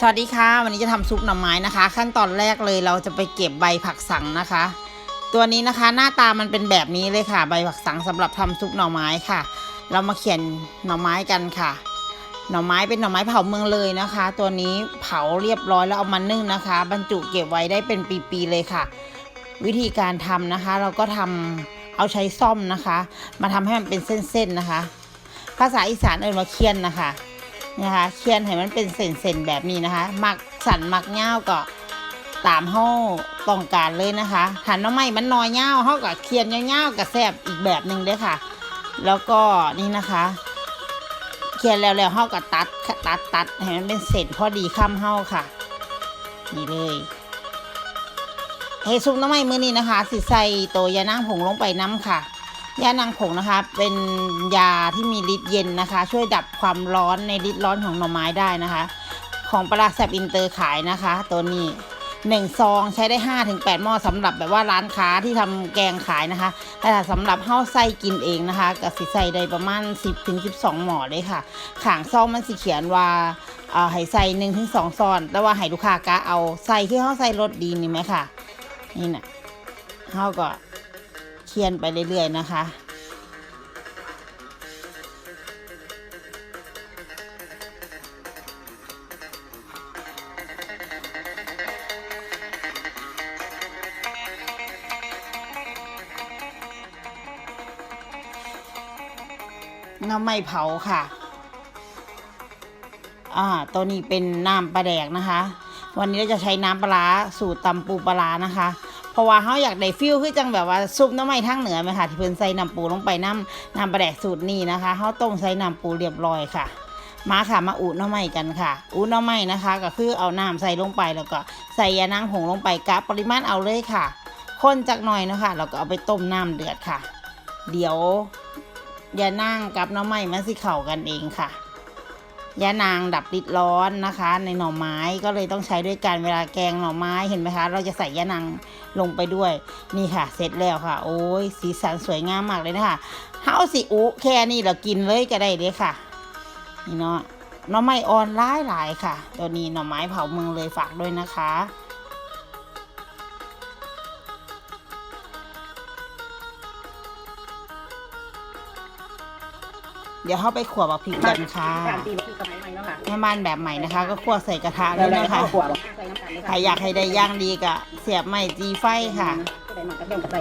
สวัสดีค่ะวันนี้จะทำซุปหน่อไม้นะคะ ขั้นตอนแรกเลยเราจะไปเก็บใบผักสังนะคะ ตัวนี้นะคะหน้าตามันเป็นแบบนี้เลยค่ะ ใบผักสังสำหรับทำซุปหน่อไม้ค่ะ เรามาเขียนหน่อไม้กันค่ะ หน่อไม้เป็นหน่อไม้เผาเมืองเลยนะคะ ตัวนี้เผาเรียบร้อยแล้วเอามานึ่งนะคะ บรรจุเก็บไว้ได้เป็นปีๆเลยค่ะ วิธีการทำนะคะ เราก็ทำเอาใช้ซ่อมนะคะ มาทำให้มันเป็นเส้นๆนะคะ ภาษาอีสานเอ่ยว่าเคียนนะคะ นะคะเคียนให้มันเป็นเส้นๆแบบนี้นะคะหมักสั่นมักเง่าก็ตามห้าต้องการเลยนะคะถ้าน้ำไม้มันน้อยเง่าวเฮากับเคียนเง่าๆกับแซบอีกแบบหนึ่งเด้ค่ะ แล้วก็นี่นะคะเคียนแล้วแล้วเฮากับตัดตัดตัดให้มันเป็นเส้นพอดีคำเฮาค่ะ นี่เลยเฮซุปน้ำไม้มือนี้นะคะสิใส่โตยานางผงลงไปน้ำค่ะ ยานางผงนะคะ เป็นยาที่มีฤทธิ์เย็นนะคะ ช่วยดับความร้อนในฤทธิ์ร้อนของหน่อไม้ได้นะคะ ของปลาแซบอินเตอร์ขายนะคะ ตัวนี้หนึ่งซองใช้ได้5้าถึงแปดหม้อสำหรับแบบว่าร้านค้าที่ทำแกงขายนะคะ แต่ถ้าสำหรับเฮ้าไส้กินเองนะคะก็สิใส่ได้ประมาณ10ถึง12หม้อเลยค่ะขางซองมันสิเขียนว่าเอ่ให้ใส่หนึ่งถึงสองซอนแต่ว่าให้ลูกค้ากะเอาใส่ที่เฮ้าใส่รสดีนี่ไหมค่ะ นี่นะเฮ้าก็ เคียนไปเรื่อยๆนะคะน้ำไม่เผาค่ะ อ่า ตัวนี้เป็นน้ำปลาแดกนะคะ วันนี้เราจะใช้น้ำปลาสูตรตำปูปลานะคะ ราะว่าเขาอยากได้ฟิลคือจังแบบว่าซุปน้ำไม่ทั้งเหนือไหมคะที่เพิ่นใส่น้ำปูลงไปน้ำน้ำปลาแดกสูตรนี้นะคะเขาต้มใส่น้ำปูเรียบร้อยค่ะมาค่ะมาอุน้ำไม่กันค่ะ อุน้ำไม่นะคะ ก็คือเอาน้ำใส่ลงไปแล้วก็ใส่ยานางผงลงไปกะปริมาณเอาเลยค่ะคนจากหน่อยนะคะแล้วก็เอาไปต้มน้ำเดือดค่ะ เดี๋ยวยานั่งกับน้อไม้มันสิเข้ากันเองค่ะ ยะนางดับริดร้อนนะคะ ในหน่อไม้ก็เลยต้องใช้ด้วยกันเวลาแกงหน่อไม้เห็นไหมคะ เราจะใส่ยะนางลงไปด้วยนี่ค่ะ เสร็จแล้วค่ะ โอ้ยสีสันสวยงามมากเลยนะคะเฮาสิอุแค่นี้เรากินเลยก็ได้เลยค่ะนี่เนาะหน่อไม้อ่อนร้ายหลายๆค่ะ ตัวนี้หน่อไม้เผาเมืองเลยฝากด้วยนะคะ เดี๋ยวเข้าไปขวบบักพริกกันค่ะสามปีคือสมัยใหม่เนาะค่ะแม่บ้านแบบใหม่นะคะ ก็คั่วใส่กระทะเลแล้วยแล้วนะคะข้าวขวบใส่น้ำตาลเลยใครค่ะอยากให้ได้ย่างดีก็เสียบไม้จีไฟค่ะ ใส่หมักกระเทียมกระใส่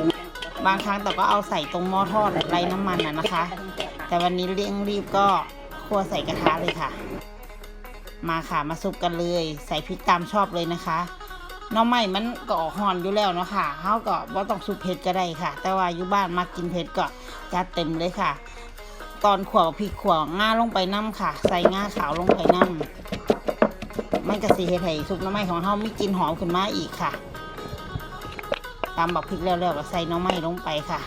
บางครั้งแต่ก็เอาใส่ตรงหม้อทอดไร้น้ำมันน่ะนะคะ แต่วันนี้เร่งรีบก็คั่วใส่กระทะเลยค่ะ มาค่ะมาซุปกันเลย ใส่พริกตามชอบเลยนะคะหน้องใหม่มันก็ออกหอนอยู่แล้วเนาะค่ะเฮาก็บ่ต้องซุปเผ็ดก็ได้ค่ะ แต่ว่าอยู่บ้านมากินเผ็ดก็จัดเต็มเลยค่ะ ตอนขวบพริกขวบง่าลงไปน้ำค่ะ ใส่ง่าขาวลงไปน้ำมันก็สีเฮ็ดให้ซุปน้ำไม้ของเฮามีกลิ่นหอมขึ้นมาอีกค่ะตามบักพริกแล้วๆก็ใส่น้ำไม้ลงไปค่ะ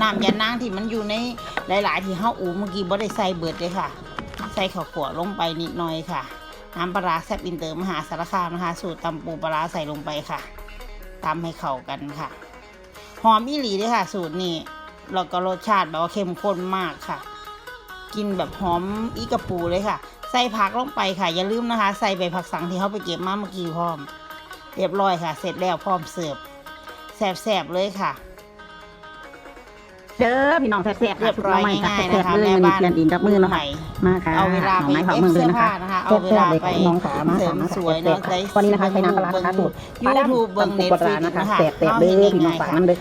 น้ำยานางที่มันอยู่ในหลาย ๆ ที่เฮาอูเมื่อกี้บ่ได้ใส่เบิดเลยค่ะ ใส่ข้าวขวลงไปนิดหน่อยค่ะน้ำปลาแซ่บอินเตอร์มหาสารคามนะคะ สูตรตำปูปลาใส่ลงไปค่ะตำให้เข้ากันค่ะ หอมอีหลีเลยค่ะ สูตรนี้แล้วก็รสชาติแบบว่าเข้มข้นมากค่ะ กินแบบหอมอีกระปูเลยค่ะ ใส่ผักลงไปค่ะ อย่าลืมนะคะ ใส่ใบผักสังที่เขาไปเก็บมาเมื่อกี้พร้อม เรียบร้อยค่ะ เสร็จแล้วพร้อมเสิร์ฟแสบๆเลยค่ะเด้อพี่น้องแซ่บๆเรียบร้อยง่ายๆนะคะแม่แม่บ้าบ้านนเขียนดินกับมือเนาะใหค่ะม่มาค่ะเอาเวลาไปหน่อไม้เผาเอฟมือเลเสื้ยอนะผ้าคะนะคะเอาเวลาไปน้องขามาเสริค่ะมมาสวยเนาะแซ่บๆวันนี้นะคะใช้น้ำปลาร้านะคะสูตรยูทูบเบิ่งเน็ตปลาร้านะคะแซ่บๆเด้อพี่น้องฝากน้ำเด้อค่ะ